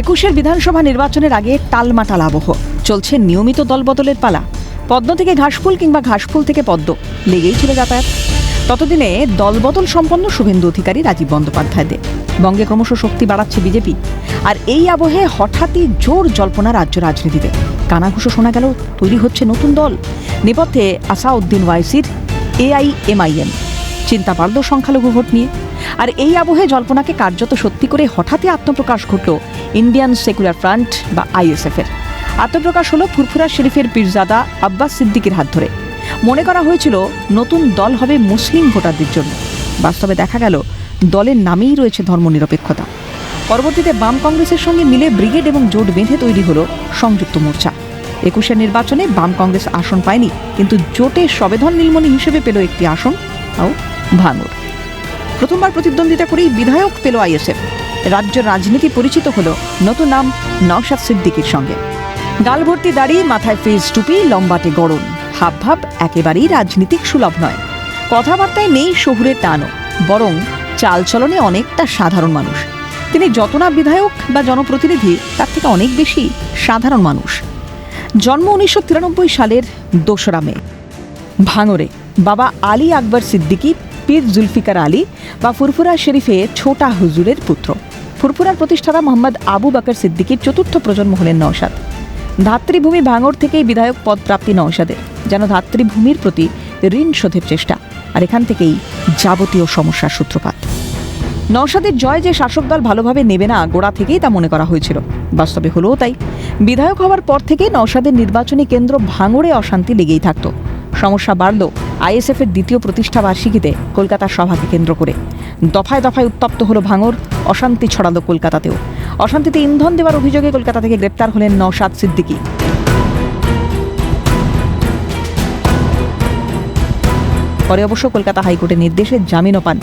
একুশের বিধানসভা নির্বাচনের আগে টালমাটাল আবহ। চলছে নিয়মিত দলবদলের পালা। পদ্ম থেকে ঘাসফুল কিংবা ঘাসফুল থেকে পদ্ম, লেগেই ছিল যাতায়াত। ততদিনে দলবদল সম্পন্ন শুভেন্দু অধিকারী রাজীব বন্দ্যোপাধ্যায়দের। বঙ্গে ক্রমশ শক্তি বাড়াচ্ছে বিজেপি। আর এই আবহে হঠাৎই জোর জল্পনা রাজ্য রাজনীতিতে। কানাঘুষো শোনা গেল, তৈরি হচ্ছে নতুন দল। নেপথ্যে আসাউদ্দিন ওয়াইসির এআইএমআইএম। চিন্তা বাড়ল সংখ্যালঘু ভোট নিয়ে। আর এই আবহে জল্পনাকে কার্যত সত্যি করে হঠাৎই আত্মপ্রকাশ ঘটল ইন্ডিয়ান সেকুলার ফ্রন্ট বা আইএসএফ এর আত্মপ্রকাশ হলো ফুরফুরা শরীফের পীরজাদা আব্বাস সিদ্দিকের হাত ধরে। মনে করা হয়েছিল, নতুন দল হবে মুসলিম ভোটারদের জন্য। বাস্তবে দেখা গেল, দলের নামেই রয়েছে ধর্মনিরপেক্ষতা। পরবর্তীতে বাম কংগ্রেসের সঙ্গে মিলে ব্রিগেড এবং জোট বেঁধে তৈরি হলো সংযুক্ত মোর্চা। একুশের নির্বাচনে বাম কংগ্রেস আসন পায়নি, কিন্তু জোটে সবেধন নীলমণি হিসেবে পেল একটি আসন, তাও ভাঙর প্রথমবার প্রতিদ্বন্দ্বিতা করেই বিধায়ক পেল আইএসএফ। রাজ্য রাজনীতি পরিচিত হলো নতুন নাম নওশাদ সিদ্দিকির সঙ্গে। গাল ভর্তি দাড়ি, মাথায় ফেস টুপি, লম্বাটে গড়ন হাব ভাব একেবারেই রাজনীতিক সুলভ নয়। কথাবার্তায় নেই শহুরের টানও, বরং চালচলনে অনেকটা সাধারণ মানুষ। তিনি যত না বিধায়ক বা জনপ্রতিনিধি, তার থেকে অনেক বেশি সাধারণ মানুষ। জন্ম উনিশশো তিরানব্বই সালের দোসরা মে। ভাঙরে বাবা আলী আকবর সিদ্দিকী পীর জুলফিকার আলী বা ফুরফুরা শরীফে ছোটা হুজুরের পুত্র। ফুরফুরার প্রতিষ্ঠাতা মোহাম্মদ আবু বাকর সিদ্দিকীর চতুর্থ প্রজন্ম হলেন নওশাদ। ধাত্রীভূমি ভাঙর থেকেই বিধায়ক পদ প্রাপ্তি নওশাদের, যেন ধাত্রীভূমির প্রতি ঋণ শোধের চেষ্টা। আর এখান থেকেই যাবতীয় সমস্যার সূত্রপাত। নওশাদের জয় যে শাসক দল ভালোভাবে নেবে না, গোড়া থেকেই তা মনে করা হয়েছিল। বাস্তবে হলেও তাই। বিধায়ক হওয়ার পর থেকে নওশাদের নির্বাচনী কেন্দ্র ভাঙড়ে অশান্তি লেগেই থাকতো। সমস্যা বাড়ল আইএসএফ এর দ্বিতীয় প্রতিষ্ঠা বার্ষিকীতে কলকাতার সভাকে কেন্দ্র করে। দফায় দফায় উত্তপ্ত হলো ভাঙর, অশান্তি ছড়ালো কলকাতাতেও। অশান্তিতে ইন্ধন দেওয়ার অভিযোগে কলকাতা থেকে গ্রেপ্তার হলেন নওশাদ সিদ্দিকী। পরে অবশ্য কলকাতা হাইকোর্টের নির্দেশে জামিনও পান।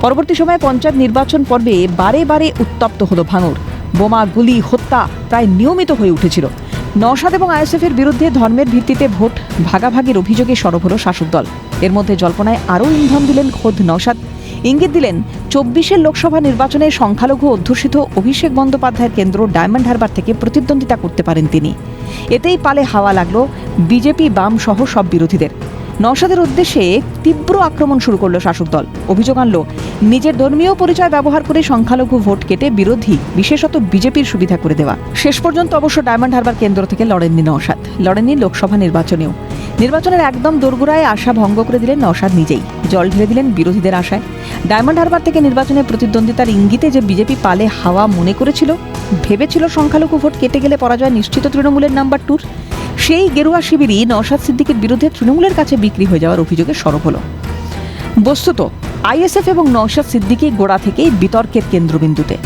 পরবর্তী সময়ে পঞ্চায়েত নির্বাচন পর্বে বারে বারে উত্তপ্ত হলো ভাঙর। বোমা, গুলি, হত্যা প্রায় নিয়মিত হয়ে উঠেছিল। নওশাদ এবং আইএসএফ এর বিরুদ্ধে ধর্মের ভিত্তিতে ভোট ভাগাভাগির অভিযোগে সরব হল শাসক দল। এর মধ্যে জল্পনায় আরও ইন্ধন দিলেন খোদ নওশাদ। ইঙ্গিত দিলেন, চব্বিশের লোকসভা নির্বাচনে সংখ্যালঘু অধ্যুষিত অভিষেক বন্দ্যোপাধ্যায়ের কেন্দ্র ডায়মন্ড হারবার থেকে প্রতিদ্বন্দ্বিতা করতে পারেন তিনি। এতেই পালে হাওয়া লাগল বিজেপি বাম সহ সব বিরোধীদের। নওশাদের উদ্দেশ্যে তীব্র আক্রমণ শুরু করল শাসক দল। অভিযোগ আনলো, নিজের ধর্মীয় পরিচয় ব্যবহার করে সংখ্যালঘু ভোট কেটে বিরোধী, বিশেষত বিজেপির সুবিধা করে দেওয়া। শেষ পর্যন্ত অবশ্য ডায়মন্ড হারবার কেন্দ্র থেকে লড়েননি নওশাদ। লড়েননি লোকসভা নির্বাচনেও। নির্বাচনের একদম দোরগোড়ায় আশা ভঙ্গ করে দিলেন নওশাদ নিজেই। জল ঢেলে দিলেন বিরোধীদের আশায়। ডায়মন্ড হারবার থেকে নির্বাচনে প্রতিদ্বন্দ্বিতার ইঙ্গিতে যে বিজেপি পালে হাওয়া মনে করেছিল, ভেবেছিল সংখ্যালঘু ভোট কেটে গেলে পরাজয় নিশ্চিত তৃণমূলের নাম্বার টুর। সেই গেরুয়া শিবিরই নওশাদ সিদ্দিকের বিরুদ্ধে তৃণমূলের কাছে বিক্রি হয়ে যাওয়ার অভিযোগে সরব হলো। বস্তুত, আইএসএফ এবং নওশাদ সিদ্দিকী গোড়া থেকেই বিতর্কের কেন্দ্রবিন্দুতে।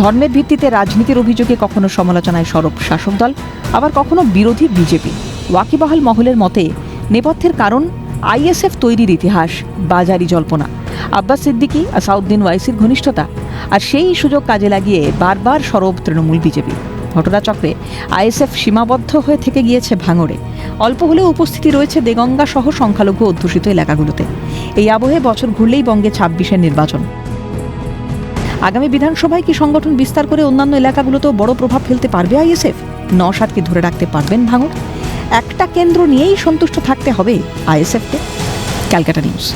ধর্মের ভিত্তিতে রাজনীতির অভিযোগে কখনো সমালোচনায় সরব শাসক দল, আবার কখনো বিরোধী বিজেপি। ওয়াকিবহাল মহলের মতে, নেপথ্যের কারণ আইএসএফ তৈরির ইতিহাস, বাজারি জল্পনা। আব্বাস সিদ্দিকী, আসাউদ্দিন ওয়াইসির ঘনিষ্ঠতা, আর সেই সুযোগ কাজে লাগিয়ে বারবার সরব তৃণমূল বিজেপি। ঘটনাচক্রে আইএসএফ সীমাবদ্ধ হয়ে থেকে গিয়েছে ভাঙড়ে। অল্প হলেও উপস্থিতি রয়েছে দেগঙ্গা সহ সংখ্যালঘু অধ্যুষিত এলাকাগুলোতে। এই আবহে বছর ঘুরলেই বঙ্গে ছাব্বিশের নির্বাচন। আগামী বিধানসভায় কি সংগঠন বিস্তার করে অন্যান্য এলাকাগুলোতেও বড় প্রভাব ফেলতে পারবে আইএসএফ? ন নসাদকে ধরে রাখতে পারবেন ভাঙড়। একটা কেন্দ্র নিয়েই সন্তুষ্ট থাকতে হবে আইএসএফকে। ক্যালকাটা নিউজ।